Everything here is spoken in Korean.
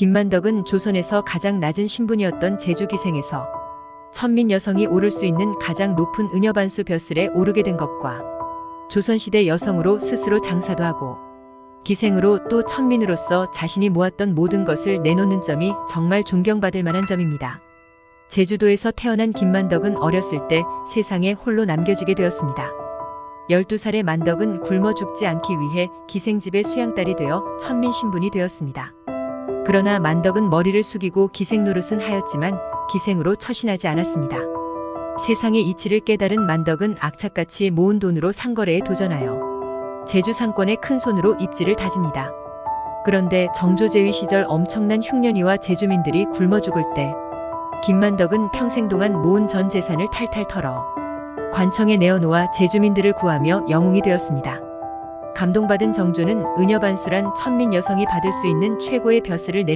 김만덕은 조선에서 가장 낮은 신분이었던 제주 기생에서 천민 여성이 오를 수 있는 가장 높은 은여반수 벼슬에 오르게 된 것과 조선시대 여성으로 스스로 장사도 하고 기생으로 또 천민으로서 자신이 모았던 모든 것을 내놓는 점이 정말 존경받을 만한 점입니다. 제주도에서 태어난 김만덕은 어렸을 때 세상에 홀로 남겨지게 되었습니다. 12살의 만덕은 굶어 죽지 않기 위해 기생집의 수양딸이 되어 천민 신분이 되었습니다. 그러나 만덕은 머리를 숙이고 기생 노릇은 하였지만 기생으로 처신하지 않았습니다. 세상의 이치를 깨달은 만덕은 악착같이 모은 돈으로 상거래에 도전하여 제주 상권의 큰 손으로 입지를 다집니다. 그런데 정조제위 시절 엄청난 흉년이와 제주민들이 굶어 죽을 때 김만덕은 평생 동안 모은 전 재산을 탈탈 털어 관청에 내어놓아 제주민들을 구하며 영웅이 되었습니다. 감동받은 정조는 은여반수란 천민 여성이 받을 수 있는 최고의 벼슬을 내려